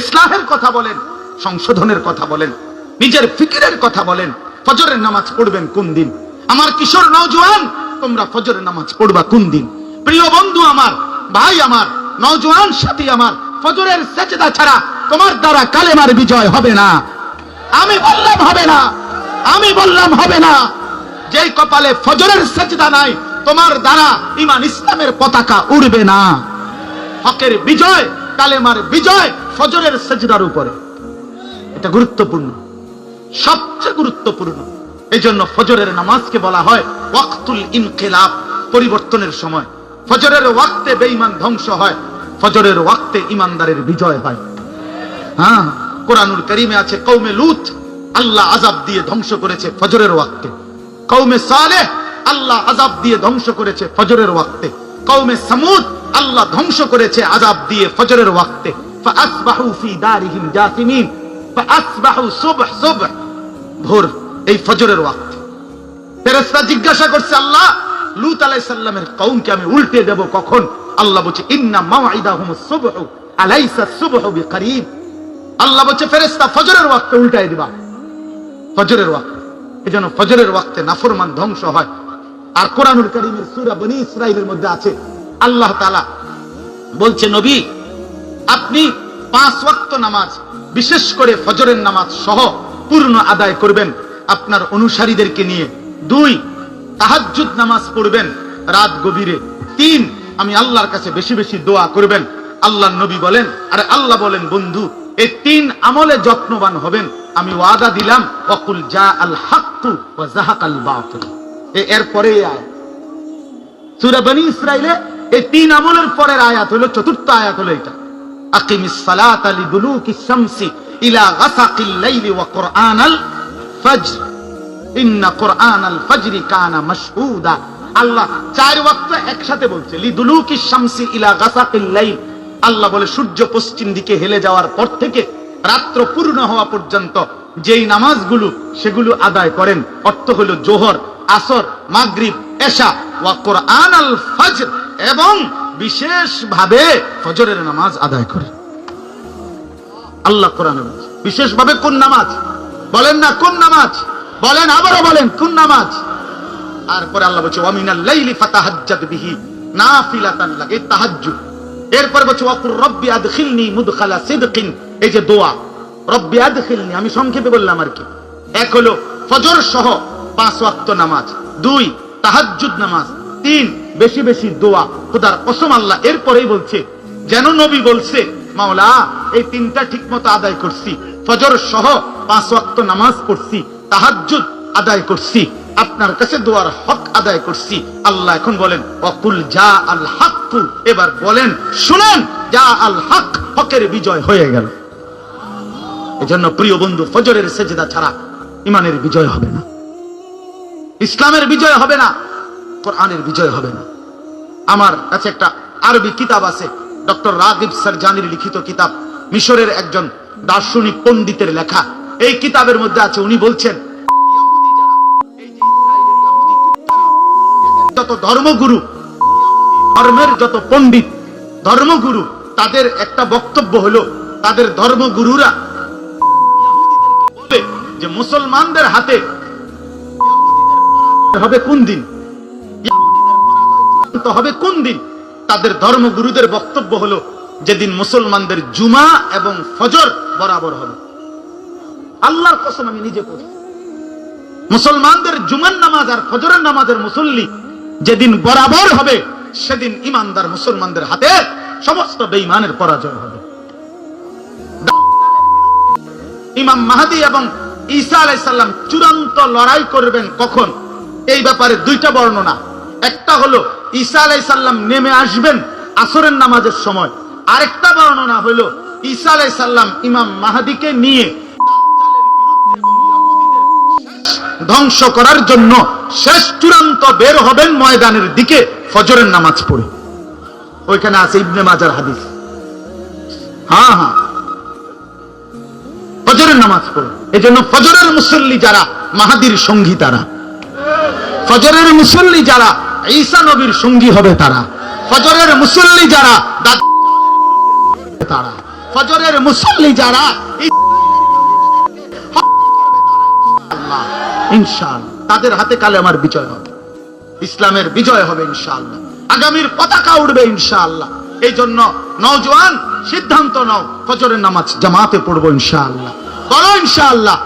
ইসলাহের কথা বলেন, সংশোধনের কথা বলেন, নিজের ফিকিরের কথা বলেন, ফজরের নামাজ পড়বেন কোন দিন? আমার কিশোর নওজোয়ান, তোমরা ফজরের নামাজ পড়বা কোন দিন? প্রিয় বন্ধু আমার, ভাই আমার, নওজোয়ান সাথী আমার, ফজরের সেজদা ছাড়া তোমার দ্বারা কালেমার বিজয় হবে না। আমি বললাম হবে না, আমি বললাম হবে না। যেই কপালে ফজরের সেজদা নাই, তোমার দ্বারা ইমান ইসলামের পতাকা উড়বে না। হকের বিজয় কালেমার বিজয় ফজরের সেজদার উপরে। এটা গুরুত্বপূর্ণ। সবচেয়ে গুরুত্বপূর্ণ। এই জন্য ফজরের নামাজকে বলা হয় ওয়াক্তুল ইনকিলাব, পরিবর্তনের সময়। ফজরের ওয়াক্তে বেঈমান ধ্বংস হয়। ফজরের ওয়াক্তে ইমানদারের বিজয় হয়। হ্যাঁ কোরআনুল করিমে আছে কৌমে লুত, আল্লাহ আজাব দিয়ে ধ্বংস করেছে ফজরের ওয়াক্তে। কৌমে সালেহ, আল্লাহ আজাব দিয়ে ধ্বংস করেছে ফজরের ওয়াক্তে। কৌমে সামুদ, আল্লাহ ধ্বংস করেছে আজাব দিয়ে ফজরের ওয়াক্তে। উল্টে কখন? বলছে, ইন্না আল্লাহ বলছে, ফেরেশতা, ফজরের ওয়াক্তে উল্টায় দিবা। ফজরের ফজরের ওয়াক্তে নাফরমান ধ্বংস হয়। আর কোরআনুল কারীমের সূরা বনী ইসরাইলের মধ্যে আছে। আল্লাহ তাআলা বলছে, নবী, আপনি পাঁচ ওয়াক্ত নামাজ, বিশেষ করে ফজরের নামাজ সহ পূর্ণ আদায় করবেন। আপনার অনুসারীদেরকে নিয়ে দুই, তাহাজ্জুদ নামাজ পড়বেন রাত গভীরে। তিন, আমি আল্লাহর কাছে বেশি বেশি দোয়া করবেন। আল্লাহ নবী বলেন, আরে আল্লাহ বলেন, বন্ধু এই তিন আমলে যত্নবান হবেন। আমি ওয়াদা দিলাম ওয়াকুল জা আল হাক্কু ওয়া জাহাকাল বাতিল। এ এরপরে এই তিন আমলের পরের আয়াত হলো, চতুর্থ আয়াত হলো এটা। আল্লাহ বলে, সূর্য পশ্চিম দিকে হেলে যাওয়ার পর থেকে রাত্র পূর্ণ হওয়া পর্যন্ত যেই নামাজগুলো সেগুলো আদায় করেন, অর্থ হলো জোহর। আসর, মাগরিব, এশা ওয়া কোরআন আল ফজর এবং বিশেষ ভাবে ফজরের নামাজ আদায় করেন। আল্লাহ কোরআনে বলছে বিশেষ ভাবে কোন নামাজ? বলেন না কোন নামাজ? বলেন, আবারও বলেন, কোন নামাজ? আর পরে আল্লাহ বলছে ওয়ামিনাল লাইলি ফাতাহাজ্জাদ বিহি নাফিলাতান লাগে তাহাজ্জুদ। এরপর বলছে ওয়াকুর রব্বি আদখিলনি মুদখালা সিদকিন। এই যে দোয়া, রব্বি আদখিলনি। আমি সংক্ষেপে বললাম আর কি। এক হলো ফজর সহ পাঁচ ওয়াক্ত নামাজ। দুই, তাহাজ্জুদ নামাজ। তিন, বেশি বেশি দোয়া। খোদার কসম আল্লাহ এরপরেই বলছে, যেন নবী বলছে, মাওলা, এই তিনটা ঠিক মতো আদায় করছি। ফজর সহ পাঁচ ওয়াক্ত নামাজ পড়ছি, তাহাজ্জুদ আদায় করছি, আপনার কাছে দোয়ার হক আদায় করছি। আল্লাহ এখন বলেন অকুল যা আল হাক্কু। এবার বলেন, শুনেন যা আল হক হকের বিজয় হয়ে গেল। এজন্য প্রিয় বন্ধু, ফজরের সেজদা ছাড়া ইমানের বিজয় হবে না। ইসলামের বিজয় হবে না, কোরআনের বিজয় হবে না। আমার কাছে একটা আরবি কিতাব আছে, ডক্টর রাগিব সারজানির লিখিত কিতাব, মিশরের একজন দার্শনিক পণ্ডিতের লেখা। এই কিতাবের মধ্যে আছে, উনি বলছেন যত ধর্মগুরু, ধর্মের যত পণ্ডিত ধর্মগুরু, তাদের একটা বক্তব্য হলো, তাদের ধর্মগুরুরা যে, মুসলমানদের হাতে হবে কোন দিন? হবে কোন দিন? তাদের ধর্মগুরুদের বক্তব্য হলো, যেদিন মুসলমানদের জুমা এবং ফজর বরাবর হবে। আল্লাহর কসম আমি নিজে পড়ি। মুসলমানদের জুমার নামাজ আর ফজরের নামাজের মুসল্লি যেদিন বরাবর হবে, সেদিন ইমানদার মুসলমানদের হাতে সমস্ত বেঈমানের পরাজয় হবে। ইমাম মাহাদি এবং ঈসা আলাইসাল্লাম চূড়ান্ত লড়াই করবেন কখন? এই ব্যাপারে দুইটা বর্ণনা। একটা হলো, ঈসা আলাইসাল্লাম নেমে আসবেন আসরের নামাজের সময়। আরেকটা বর্ণনা হলো, ঈসা আলাইসাল্লাম ইমাম মাহাদিকে নিয়ে ধ্বংস করার জন্য শেষ চূড়ান্ত বের হবেন ময়দানের দিকে ফজরের নামাজ পড়ে। ওইখানে আছে ইবনে মাজার হাদিস। হ্যাঁ হ্যাঁ। ফজরের নামাজ পড়ে। এই জন্য ফজরের মুসল্লি যারা, মাহাদির সঙ্গী তারা। ফজরের মুসল্লি যারা ঈসা নবীর সঙ্গী হবে তারা। ফজরের মুসল্লি যারা তারা। ফজরের মুসল্লি যারা ইনশাআল্লাহ। তাদের হাতে কালে আমার বিজয় হবে। ইসলামের বিজয় হবে ইনশাআল্লাহ। আগামীর পতাকা উঠবে ইনশাআল্লাহ। এই জন্য নওজোয়ান সিদ্ধান্ত নাও। ফজরের নামাজ জামাতে পড়ব ইনশাআল্লাহ। বলো ইনশাআল্লাহ।